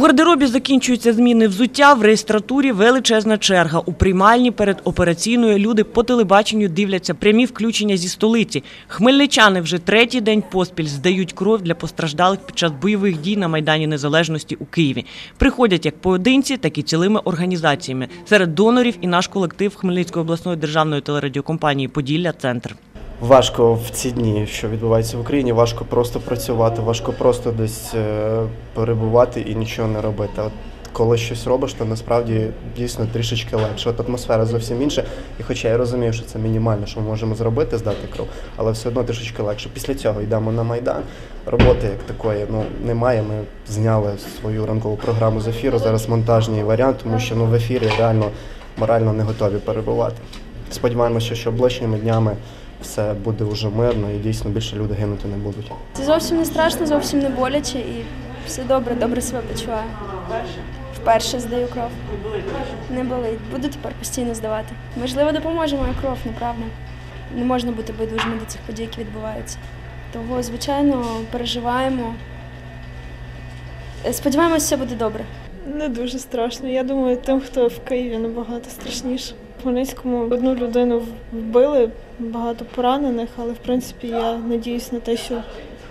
гардеробі закінчуються зміни взуття, в реєстратурі величезна черга. У приймальні перед операційною люди по телебаченню дивляться прямі включення зі столиці. Хмельничани вже третій день поспіль здають кров для постраждалих під час бойових дій на Майдані Незалежності у Києві. Приходять як поодинці, так і цілими організаціями. Серед донорів і наш колектив Хмельницької обласної державної телерадіокомпанії Поділля Центр. Важко в ці дні, що відбувається в Україні, важко просто працювати, важко просто десь е, перебувати і нічого не робити. От коли щось робиш, то насправді дійсно трішечки легше. От атмосфера зовсім інша. І хоча я розумію, що це мінімально, що ми можемо зробити, здати кров, але все одно трішечки легше. Після цього йдемо на майдан. Роботи як такої ну немає. Ми зняли свою ранкову програму з ефіру. Зараз монтажний варіант, тому що ну в ефірі реально морально не готові перебувати. Сподіваємося, що ближчими днями все буде вже мирно і дійсно більше люди гинути не будуть. Це зовсім не страшно, зовсім не боляче і все добре, добре себе почуваю. Вперше здаю кров. Не болить. Буду тепер постійно здавати. Можливо, допоможе моя кров, неправда. Не можна бути байдужими до цих подій, які відбуваються. Того, звичайно, переживаємо. Е, Сподіваємось, все буде добре. Не дуже страшно. Я думаю, тим, хто в Києві набагато страшніше. В Хмельницькому одну людину вбили, багато поранених, але в принципі я надіюсь на те, що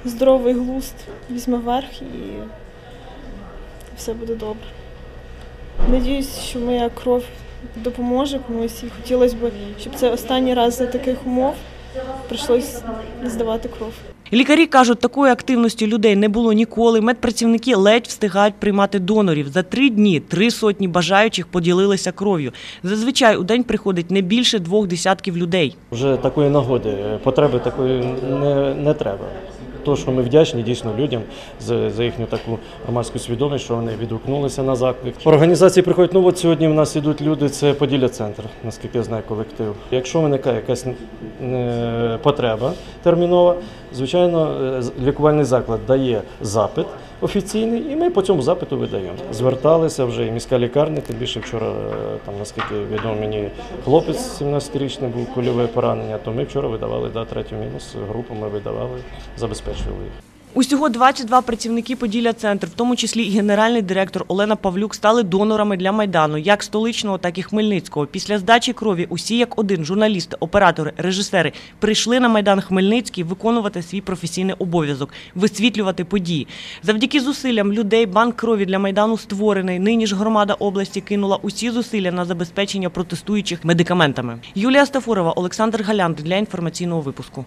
здоровий глузд візьме верх і все буде добре. Надіюсь, що моя кров допоможе комусь і хотілося б, щоб це останній раз за таких умов прийшлось здавати кров. Лікарі кажуть, такої активності людей не було ніколи. Медпрацівники ледь встигають приймати донорів. За три дні три сотні бажаючих поділилися кров'ю. Зазвичай у день приходить не більше двох десятків людей. Вже такої нагоди, е, потреби такої не, не треба. То, що ми вдячні дійсно людям за, за їхню таку громадську свідомість, що вони відгукнулися на заклик. Організації приходять. Ну от сьогодні в нас ідуть люди. Це Поділля центр, наскільки я знаю, колектив. Якщо виникає якась е, потреба термінова, звичайно, е, лікувальний заклад дає запит офіційний, і ми по цьому запиту видаємо. Зверталися вже і міська лікарня. Тим більше вчора, е, там наскільки відомо мені, хлопець 17-річний був кульове поранення. То ми вчора видавали да, третю мінус групу. Ми видавали, забезпечували їх. Усього 22 працівники Поділля Центр, в тому числі і генеральний директор Олена Павлюк, стали донорами для майдану, як столичного, так і хмельницького. Після здачі крові усі як один журналісти, оператори, режисери прийшли на майдан Хмельницький виконувати свій професійний обов'язок, висвітлювати події. Завдяки зусиллям людей банк крові для майдану створений. Нині ж громада області кинула усі зусилля на забезпечення протестуючих медикаментами. Юлія Стафурова, Олександр Галянт для інформаційного випуску.